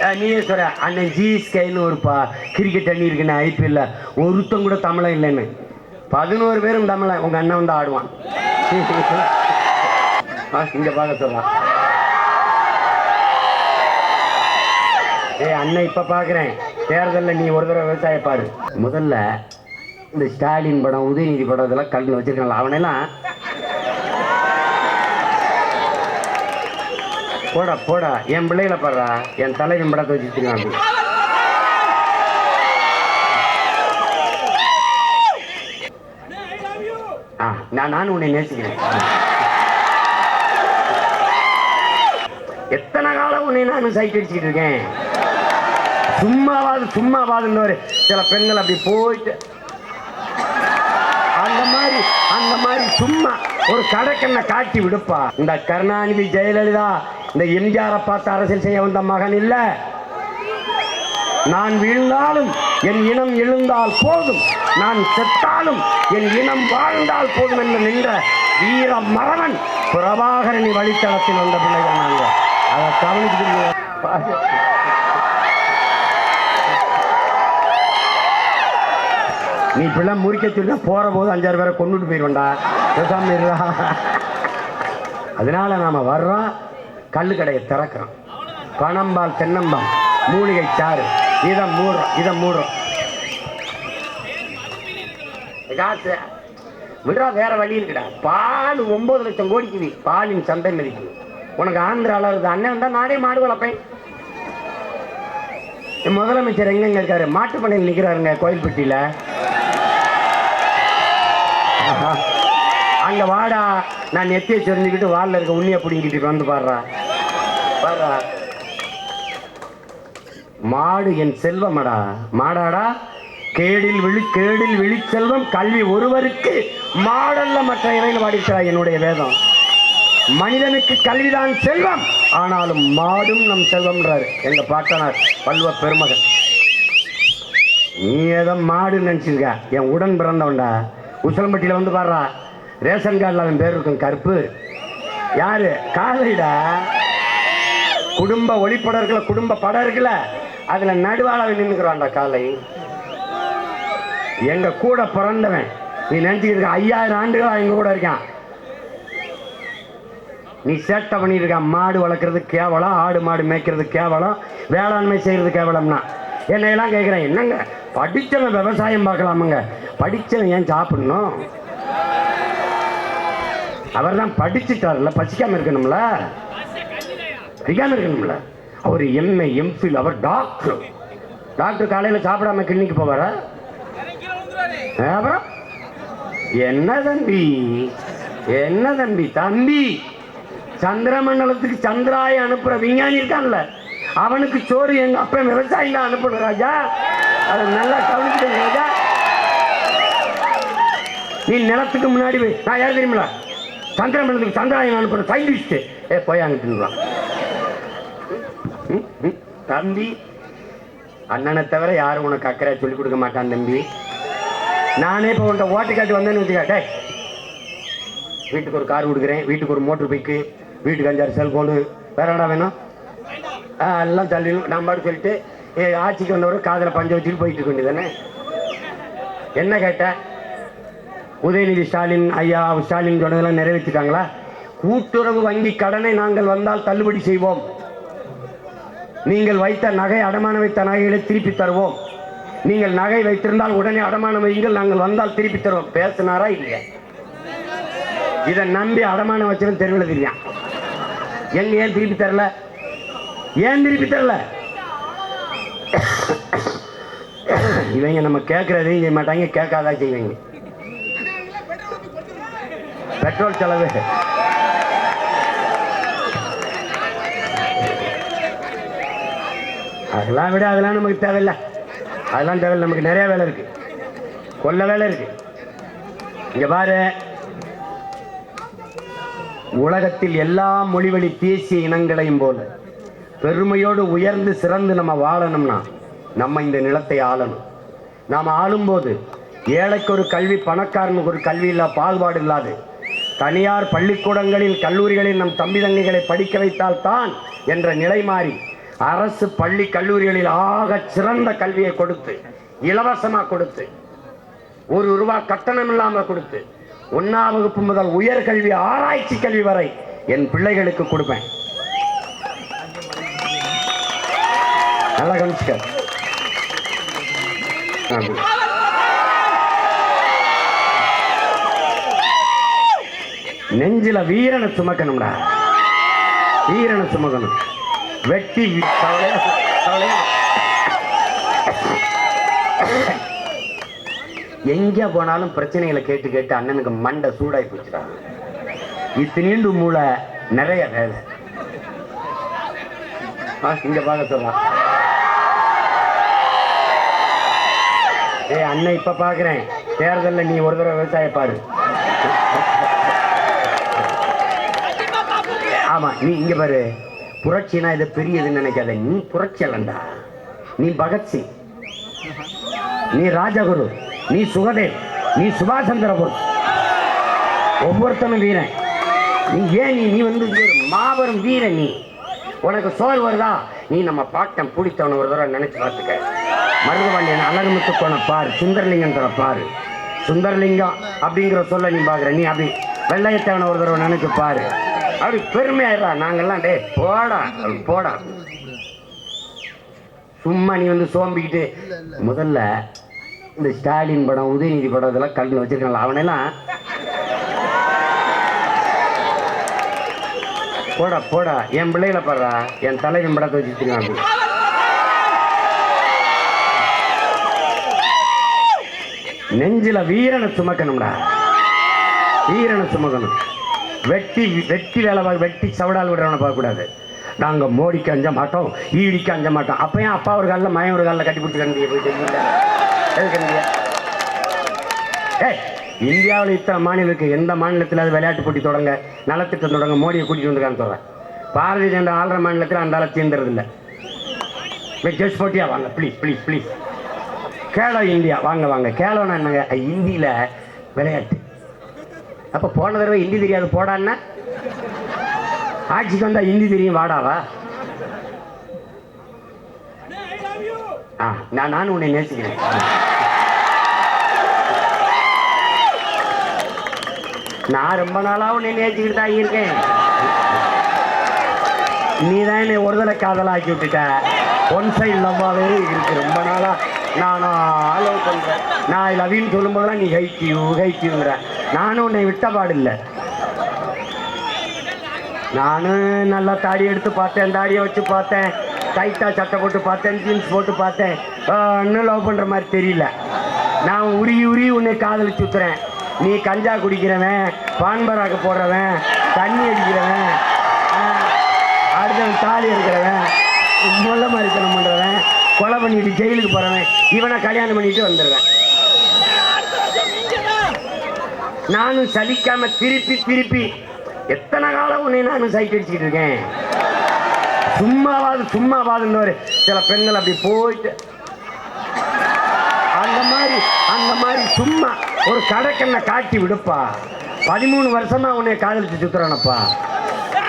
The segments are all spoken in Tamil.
நீயே சொல்ற? அண்ணன் ஜிஎஸ்கேன்னு ஒரு பா கிரிக்கெட் அணி இருக்குன்னு ஐபிஎல்ல ஒருத்தன் கூட தமிழன் இல்லைன்னு. பதினோரு பேரும் தமிழன். உங்க அண்ணன் வந்து ஆடுவான். ஆ, இங்க பார்க்க சொல்லலாம். ஏய் அண்ணன் இப்ப பாக்குறேன் தேர்தல்ல நீ ஒரு தடவை விவசாய பாரு. முதல்ல இந்த ஸ்டாலின் படம் உதயநிதி படம் இதெல்லாம் கல்வி வச்சிருக்காங்களா அவனெல்லாம் போடா போடா. என் பிள்ளைகளை பாடுறா. என் தலை படத்தை வச்சுருக்கான் அப்படி. ஆ நான் நானும் உன்னை நேசிக்கிறேன். எத்தனை காலம் உன்னை நானும் சைட் அடிச்சுக்கிட்டு இருக்கேன்? சும்மாவாது சும்மாவாதுன்னு சில பெண்கள் அப்படி போயிட்டு அந்த மாதிரி அந்த மாதிரி சும்மா ஒரு கடக்கண்ணை காட்டி விடுப்பா. இந்த கருணாநிதி ஜெயலலிதா இந்த எம்ஜிஆரை பார்த்து அரசியல் செய்ய வந்த மகன் இல்ல. நான் வீழ்ந்தாலும் என் இனம் எழுந்தால் போதும். நான் செத்தாலும் என் இனம் வாழ்ந்தால் போதும் என்று நின்ற வீர மறவன் பிரபாகரணி வழித்தளத்தில் வந்த பிள்ளைகள் நாங்கள் அதை கவனித்து நீ இப்படிலாம் முறிக்க சொல்லி போற போது அஞ்சாறு பேரை கொண்டுட்டு போயிடுவேன்டா பேசாம அதனால நாம வர்றோம். கல்லு கடையை திறக்கிறோம் பணம்பால் தென்னம்பால் மூலிகை சாறு. இதை மூடுறோம் இதை மூடுறோம். காசு விடுறா வேற வழி இருக்குடா. பால் ஒன்பது லட்சம் கோடிக்கு நீ பாலின் சந்தை மதிப்பு உனக்கு ஆந்திர இருக்குது அண்ணன் தான் நானே மாடு வளர்ப்பேன். என் முதலமைச்சர் எங்கெங்க இருக்காரு? மாட்டு பண்ணையில் நிற்கிறாருங்க கோயில்பட்டியில. ஆஹா. அங்க வாடா. நான் நெத்தியை சொரிஞ்சுக்கிட்டு வால்ல இருக்க உண்ணியை பிடிங்கிட்டு வந்து பாடுறேன் மாடு என் செல்வமடா. மாடாடா கேடில் விழி கேடில் விழி செல்வம் கல்வி ஒருவருக்கு மாடல்ல மற்ற இறையில் பாடிக்கிறார் என்னுடைய வேதம். மனிதனுக்கு கல்விதான் செல்வம் ஆனாலும் மாடும் நம் செல்வம்ன்றார் எங்க பாட்டனார் பல்வ பெருமகன். நீ ஏதோ மாடு நினைச்சிருக்க என் உடன் பிறந்தவன்டா. உசலம்பட்டியில வந்து பாடுறா. ரேஷன் கார்டில் அவன் பேர் இருக்கும் கருப்பு. யாரு? காலைடா குடும்ப ஒளிப்படம் இருக்குல்ல குடும்ப படம் இருக்குல்ல அதுல நடுவாளாக நின்றுக்கிறான்டா காலை. எங்க கூட பிறந்தவன் நீ நினைச்சுக்கிட்டு ஐயாயிரம் ஆண்டுகளா எங்க கூட இருக்கான்? நீ சேட்டை பண்ணிட்டு இருக்க மாடு வளர்க்குறது கேவலம் ஆடு மாடு மேய்க்கிறது கேவலம் வேளாண்மை செய்யறது கேவலம்னா. என்னையெல்லாம் கேட்குறேன் என்னங்க? படிச்சவன் விவசாயம் பார்க்கலாமுங்க. படிச்சவன் ஏன் சாப்பிடணும்? அவர் தான் படிச்சுட்டார்ல பசிக்காம இருக்கணும்ல? பசிக்காம இருக்கணும்ல அவர் எம்ஏ எம்ஃபில் அவர் டாக்டர் டாக்டர் காலையில் சாப்பிடாம கிளினிக் போவாரா? அப்புறம்? என்ன தம்பி? என்ன தம்பி? தம்பி சந்திரமண்டலத்துக்கு சந்திராய அனுப்புற விஞ்ஞானி இருக்கான்ல. அவனுக்கு சோறு எங்க அப்ப விவசாயி தான் அனுப்பணும் ராஜா. அதை நல்லா கவனிச்சுக்கணும் ராஜா. நீ நிலத்துக்கு முன்னாடி நான் யார் தெரியுமில சந்திரமண்டலத்துக்கு சந்திராயன் அனுப்புற சயின்டிஸ்ட் ஏ போய் அங்கிட்டு தம்பி அண்ணனை தவிர யாரும் உனக்கு அக்கறையா சொல்லிக் கொடுக்க மாட்டான் தம்பி. நானே இப்போ உன்ட்ட ஓட்டு காட்டு வந்தேன்னு வச்சுக்காட்டே வீட்டுக்கு ஒரு கார் கொடுக்குறேன் வீட்டுக்கு ஒரு மோட்டர் பைக்கு வீட்டுக்கு அஞ்சாறு செல்ஃபோனு வேற என்ன வேணும்? ஆ, எல்லாம் தள்ளி நான் பாட்டு சொல்லிட்டு ஏ ஆட்சிக்கு வந்தவரை காதில் பஞ்ச வச்சுட்டு போயிட்டு இருக்க வேண்டியதானே என்ன கேட்ட? உதயநிதி ஸ்டாலின் ஐயா ஸ்டாலின் சொன்னதெல்லாம் நிறைவேற்றிட்டாங்களா? கூட்டுறவு வங்கி கடனை நாங்கள் வந்தால் தள்ளுபடி செய்வோம். நீங்கள் வைத்த நகை அடமான வைத்த நகைகளை திருப்பி தருவோம். நீங்கள் நகை வைத்திருந்தால் உடனே அடமானம் வையுங்கள் நாங்கள் வந்தால் திருப்பி தருவோம். பேசினாரா இல்லையா? இதை நம்பி அடமானம் வச்சிருந்து தெருவில் தெரியான் எங்க ஏன் திருப்பி தரல? ஏன் திருப்பி தரல? இவங்க நம்ம கேட்கறதையும் செய்ய மாட்டாங்க கேட்காதா செய்வாங்க. பெட்ரோல் செலவு. அதெல்லாம் விட அதெல்லாம் நமக்கு தேவையில்ல. அதெல்லாம் தேவையில்லை. நமக்கு நிறைய வேலை இருக்கு. கொல்ல வேலை இருக்கு. இங்க பாரு. உலகத்தில் எல்லா மொழிவழி தேசிய இனங்களையும் போல பெருமையோடு உயர்ந்து சிறந்து நம்ம வாழணும்னா நம்ம இந்த நிலத்தை ஆளணும். நாம் ஆளும்போது ஏழைக்கு ஒரு கல்வி பணக்காரனுக்கு ஒரு கல்வி இல்லா பாகுபாடு இல்லாது. தனியார் பள்ளிக்கூடங்களில் கல்லூரிகளில் நம் தம்பி தங்கைகளை படிக்க வைத்தால் தான் என்ற நிலை மாறி அரசு பள்ளி கல்லூரிகளில் ஆக சிறந்த கல்வியை கொடுத்து இலவசமா கொடுத்து ஒரு ரூபா கட்டணம் இல்லாம கொடுத்து ஒன்னாம் வகுப்பு முதல் உயர்கல்வி ஆராய்ச்சி கல்வி வரை என் பிள்ளைகளுக்கு கொடுப்பேன். நல்லா கவனிச்சுக்க. நெஞ்சில வீரனை சுமக்கணும்டா. வீரனை சுமக்கணும். வெட்டி எங்க போனாலும் பிரச்சனைகளை கேட்டு கேட்டு அண்ணனுக்கு மண்டை சூடாய் போச்சுடா. இத்தினீண்டு மூளை நிறைய வேலை. இங்க பார்க்க சொல்லலாம். ஏய் அண்ணன் இப்ப பாக்குறேன் தேர்தல்ல நீ ஒரு தடவை விவசாய பாரு. ஆமா நீ இங்க பாரு. புரட்சினா இது பெரியதுன்னு நினைக்காத நீ புரட்சி அல்லண்டா நீ பகத்சிங். நீ ராஜகுரு. நீ சுகதேவ். நீ சுபாஷ் சந்திர போஸ் ஒவ்வொருத்தனும் வீரன். நீ ஏன் நீ நீ வந்து மாபெரும் வீரன் நீ? உனக்கு சோல் வருதா? நீ நம்ம பாட்டம் பிடித்தவன ஒரு தடவை நினைச்சு பார்த்துக்க. மருதபாண்டியன் அழகுமுத்து போன பாரு சுந்தரலிங்கன்ற பாரு. சுந்தரலிங்கம் அப்படிங்கிற சொல்ல நீ பாக்குற நீ அப்படி வெள்ளையத்தவனை ஒரு தடவை நினைச்சு பாரு. அப்படி பெருமையாயிரா நாங்கெல்லாம் டே போடா போடா. சும்மா நீ வந்து சோம்பிக்கிட்டு முதல்ல இந்த ஸ்டாலின் படம் உதயநிதி படம் இதெல்லாம் கல்வி வச்சிருக்காங்களா அவனெல்லாம் போடா போடா. என் பிள்ளைகளை பாடுறா என் தலைவன் படத்தை வச்சுருக்கான் அப்படி நெஞ்சில வீரனை சுமக்கணும்டா. வீரனை சுமக்கணும். வெட்டி வெட்டி வேலை பார்க்க வெட்டி சவடால் விடுறவனை பார்க்கக்கூடாது. நாங்கள் மோடிக்கு அஞ்ச மாட்டோம் ஈடிக்கு அஞ்ச மாட்டோம். அப்போ ஏன் அப்பா ஒரு காலில் மயம் ஒரு காலில் கட்டி பிடிச்சி கண்டிய போய் தெரியுங்களா ஏ இந்தியாவில் இத்தனை மாநிலம் எந்த மாநிலத்தில் அது விளையாட்டு போட்டி தொடங்க நலத்திட்டம் தொடங்க மோடியை கூட்டிகிட்டு வந்துருக்கான்னு சொல்கிறேன் பாரதிய ஜனதா ஆளுற மாநிலத்தில் அந்த ஆளை தீர்ந்துறது ஜஸ்ட் போட்டியா? வாங்க please please please Khelo India வாங்க வாங்க. கேலோனா என்னங்க? இந்தியில் விளையாட்டு அப்போ போன தடவை ஹிந்தி தெரியாது போடான்னா ஆட்சிக்கு வந்தால் ஹிந்தி தெரியும் வாடாவா ஆ நான் நானும் உன்னை நேசிக்கிறேன். நான் ரொம்ப நாளாக உன்னை நேசிக்கிட்டு தான் இருக்கேன். நீ தான் என்னை ஒருதலை காதலாக்கி விட்டுட்ட. ஒன் சைடு லவ்வாகவே இருக்கு ரொம்ப நாளாக நான் லவ் பண்ணுறேன் நான் லவ்னு சொல்லும்போதெல்லாம் நீ ஹைக்கியூ ஹைக்கியூங்கிற நானும் உன்னை விட்ட பாடில்லை. நானும் நல்லா தாடி எடுத்து பார்த்தேன் தாடியை வச்சு பார்த்தேன். டைட்டாக சட்டை போட்டு பார்த்தேன் ஜீன்ஸ் போட்டு பார்த்தேன். இன்னும் லவ் பண்ணுற மாதிரி தெரியல. நான் உருகி உருகி உன்னை காதலிச்சு சுற்றுறேன் நீ கஞ்சா குடிக்கிறவன் பான்பராக்கு போடுறவன் தண்ணி அடிக்கிறவன் அடுத்தவன் தாலி எடுக்கிறவன் முள்ள மாதிரித்தனம் பண்ணுறவன் கொலை பண்ணிட்டு ஜெயிலுக்கு போகிறவன் இவனை கல்யாணம் பண்ணிட்டு வந்துடுவேன். நானும் சலிக்காம திருப்பி திருப்பி எத்தனை காலம் உன்னை நானும் சைட் அடிச்சுக்கிட்டு இருக்கேன் சும்மாவாது சும்மாவாதுன்னு ஒரு சில பெண்கள் அப்படி போயிட்டு அந்த மாதிரி அந்த மாதிரி சும்மா ஒரு கடைக்கண்ணை காட்டி விடுப்பா. பதிமூணு வருஷமா உன்னை காதலிச்சு சுத்துறானப்பா.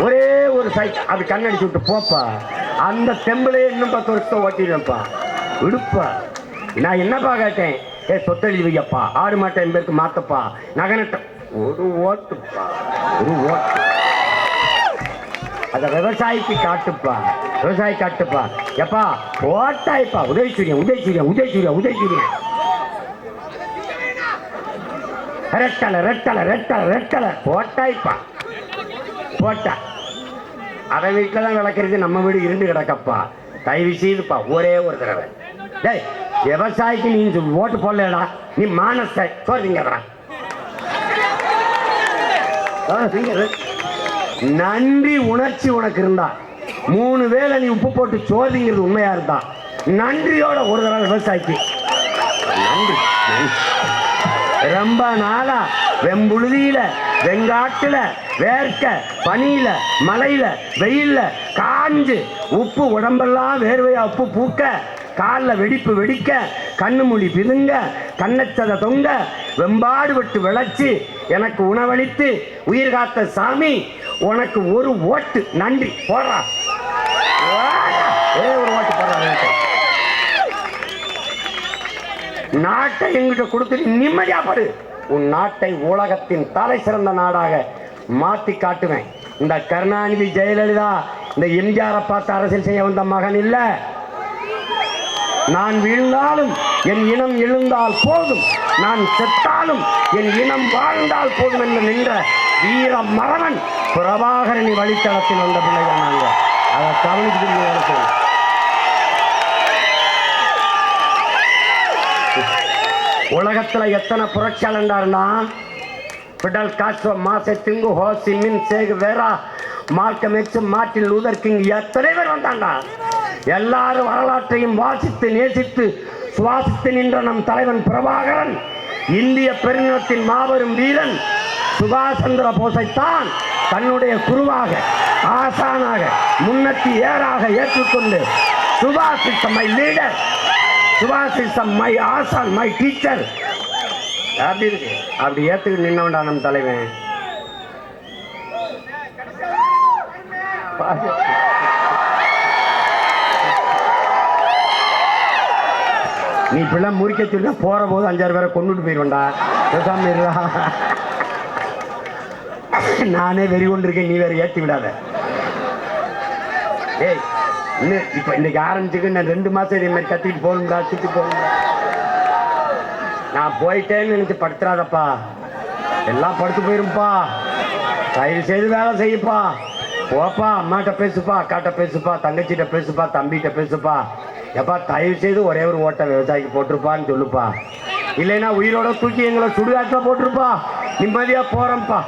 ஒரே ஒரு சைட் அது கண்ணடிச்சு விட்டு போப்பா. அந்த தெம்பிலே இன்னும் பத்து வருஷத்தை ஓட்டிடுவேன்ப்பா. விடுப்பா. நான் என்னப்பா கேட்டேன்? ஏ சொத்தெழுதி வையப்பா ஆடு மாட்டை என்பதற்கு மாத்தப்பா. நகனட்ட ஒரு ஓட்டுப்பா. ஒரு ஓட்டு. அத விவசாயிக்கு காட்டுப்பா. விவசாயி காட்டுப்பா. எப்பா ஓட்டாய்ப்பா போட்டாய்ப்பா உதயசூரியன் உதயசூரியன் உதயசூரியன் உதயசூரியன் ரெட்டலை ரெட்டலை ரெட்டலை ரெட்டலை. போட்டாய்ப்பா. போட்டா. அவன் வீட்டில் தான் நடக்கிறது நம்ம வீடு இருந்து கிடக்கப்பா. தயவு செய்துப்பா ஒரே ஒரு தடவை. டேய் விவசாயிக்கு நீ ஓட்டு போடலடா நீ மானச. சோதிங்கடா நன்றி உணர்ச்சி உனக்கு இருந்தா. மூணு வேளை நீ உப்பு போட்டு சோதிங்கிறது உண்மையா இருந்தா. நன்றியோட ஒரு தடவை விவசாயிக்கு நன்றி. நன்றி. ரொம்ப நாளா வெம்புழுதியில வெங்காட்டுல வேர்க்க பனியில மலையில வெயில்ல காஞ்சு உப்பு உடம்பெல்லாம் வேர்வையா உப்பு பூக்க காலில் வெடிப்பு வெடிக்க கண்ணு மொழி பிதுங்க கண்ணச்சத தொங்க வெம்பாடு விட்டு விளைச்சி எனக்கு உணவளித்து உயிர் காத்த சாமி உனக்கு ஒரு ஓட்டு. நன்றி. போடுறா ஒரே ஒரு ஓட்டு போடுறாங்க நாட்டை எங்கிட்ட கொடுத்துட்டு நிம்மதியா படு. உன் நாட்டை உலகத்தின் தலை சிறந்த நாடாக மாத்தி காட்டுவேன். இந்த கருணாநிதி ஜெயலலிதா இந்த எம்ஜிஆரை பார்த்து அரசியல் செய்ய வந்த மகன் இல்லை. நான் வீழ்ந்தாலும் என் இனம் எழுந்தால் போதும். நான் செத்தாலும் என் இனம் வாழ்ந்தால் போதும் என்று நின்ற வீர மரவன் பிரபாகரணி வழித்தளத்தில் வந்த பிள்ளைகள் நாங்கள் அதை கவனித்து உலகத்தில் உலகத்துல எத்தனை புரட்சியாளர்னா Fidel Castro Mao Tse tung Ho Chi Minh Che Guevara Malcolm X Martin Luther King எத்தனை பேர் வந்தாண்டா? எல்லாரும் வரலாற்றையும் வாசித்து நேசித்து சுவாசித்து நின்ற நம் தலைவன் பிரபாகரன். இந்திய பெருநிலத்தின் மாபெரும் வீரன் சுபாஷ் சந்திர போஸைத்தான் தன்னுடைய குருவாக ஆசானாக முன்னத்தி ஏறாக ஏற்றுக்கொண்டு சுபாஷ் இஸ் மை லீடர். சுபாஷ் இஸ் மை ஆசான் மை டீச்சர். அப்படி இருக்கு. அப்படி ஏற்றுக்கிட்டு நின்னவன்டா நம் தலைவன். நீ இப்படிலாம் முறிக்க சொல்லி போற போது அஞ்சாறு பேரை கொண்டுட்டு போயிருவேன்டா. பேசாம இருடா. நானே வெறி கொண்டிருக்கேன் நீ வேற ஏற்றி விடாத. ஏய் இன்னும் இப்ப இன்னைக்கு ஆரம்பிச்சுக்கு நான் ரெண்டு மாசம் இதே மாதிரி கத்திட்டு போகணும்டா சுத்தி போகணும்டா. நான் போயிட்டேன்னு நினைச்சு படுத்துறாதப்பா. எல்லாம் படுத்து போயிரும்ப்பா தயவு செய்து வேலை செய்யுப்பா போப்பா அம்மாட்ட பேசுப்பா அக்காட்ட பேசுப்பா தங்கச்சிட்ட பேசுப்பா தம்பிகிட்ட பேசுப்பா. எப்பா தயவு செய்து ஒரே ஒரு ஓட்டை விவசாயிக்கு போட்டிருப்பான்னு சொல்லுப்பா. இல்லைன்னா உயிரோட தூக்கி எங்களை சுடுகாட்டில் போட்டிருப்பா. நிம்மதியாக போகிறோம்ப்பா